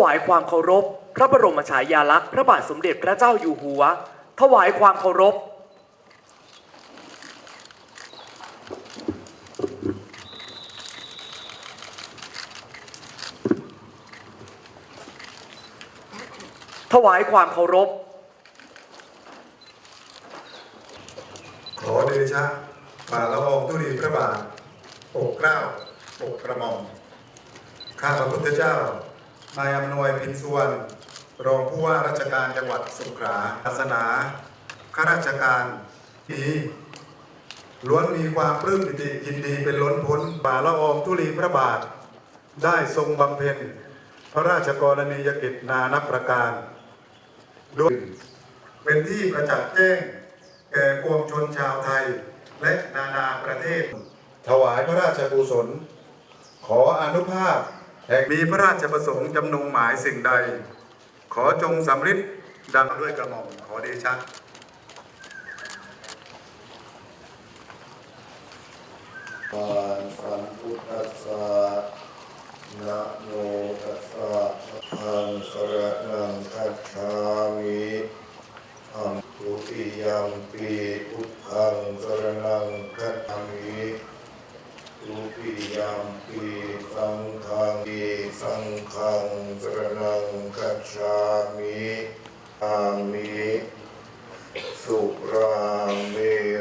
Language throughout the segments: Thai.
วายความเคารพ พระบรมฉายาลักษณ์พระบาทสมเด็จพระเจ้าอยู่หัว ถวายความเคารพ ถวายความเคารพ ขอเดชะฝ่าละอองธุลีพระบาทปกเกล้าปกกระหม่อมข้าพระพุทธเจ้า นายอำนวยพินสุวรรณรองผู้ว่าราชการจังหวัดสงขลาศาสนาข้าราชการนี้ล้วนมีความปลื้มปิติยินดีเป็นล้นพ้นฝ่าละอองธุลีพระบาท ได้ทรงบำเพ็ญ พระราชกรณียกิจนานับประการโดยเป็นที่ประจักษ์แจ้งแก่ปวงชนชาวไทยและนานาประเทศ ถวายพระราชกุศล ขออนุภาพ แห่งมีพระราชประสงค์จำนงหมายสิ่งใด ขอจงสำฤทธิ์ดังด้วยกระหม่อมขอเดชะปานสัมพุทธัสสะนะโมตัสสะพังสรนังคัจฉามิอัมตุติยัมปีพุทธังสรนังคัจฉามิทุติยัมปีสังฆั สังฆังสรนังคัจฉามิอามิสุราเม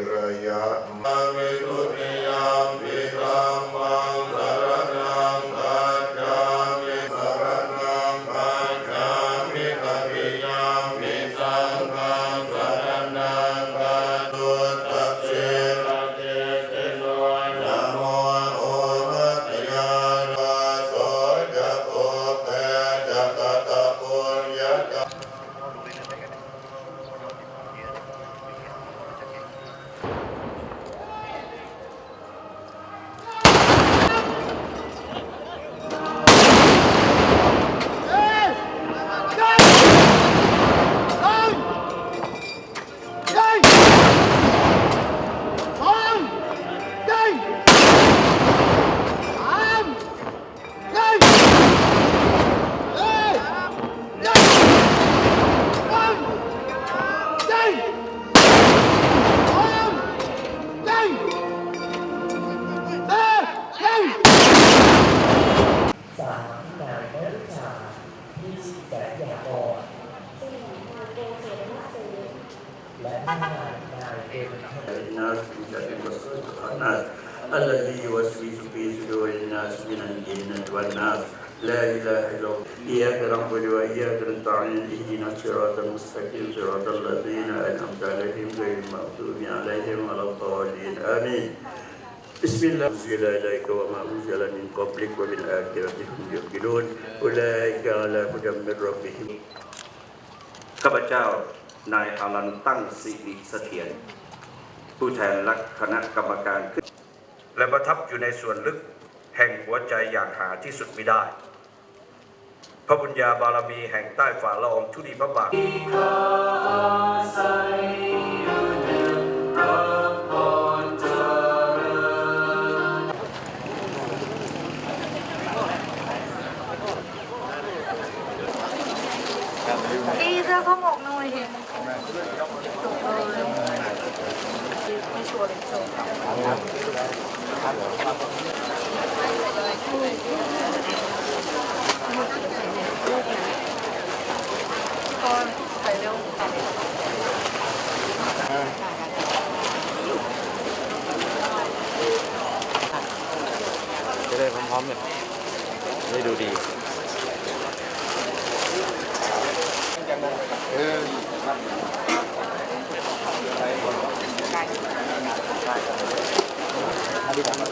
รยะมาเวตุนิยามปิตัมมังสารนังคัจฉามิสารนังคัจฉามิอภิยามปิสังฆ الناس من شر الوسواس الخناس الذي يوسوس في صدور الناس من الجنة والناس لا إله إلا الله إياك نعبد وإياك نستعين اهدنا الصراط المستقيم صراط الذين أنعمت عليهم غير المغضوب عليهم ولا الضالين آمين بسم الله أنزل إليك وما أنزل من قبلك وبالآخرة هم يوقنون أولئك على هدى من ربهم ข้าพเจ้า นายอารันตั้งสิริเสถียรผู้แทนรักคณะกรรมการขึ้น และประทับอยู่ในส่วนลึกแห่งหัวใจอย่างหาที่สุดไม่ได้ พระบุญญาบารมีแห่งใต้ฝ่าละอองธุลีพระบาทพี่เสื้อข้าวหมกหน่อยไม่ชัวร์เลยส่งก่อนไปเร็ว จะได้พร้อมๆกันได้ดูดีเใช่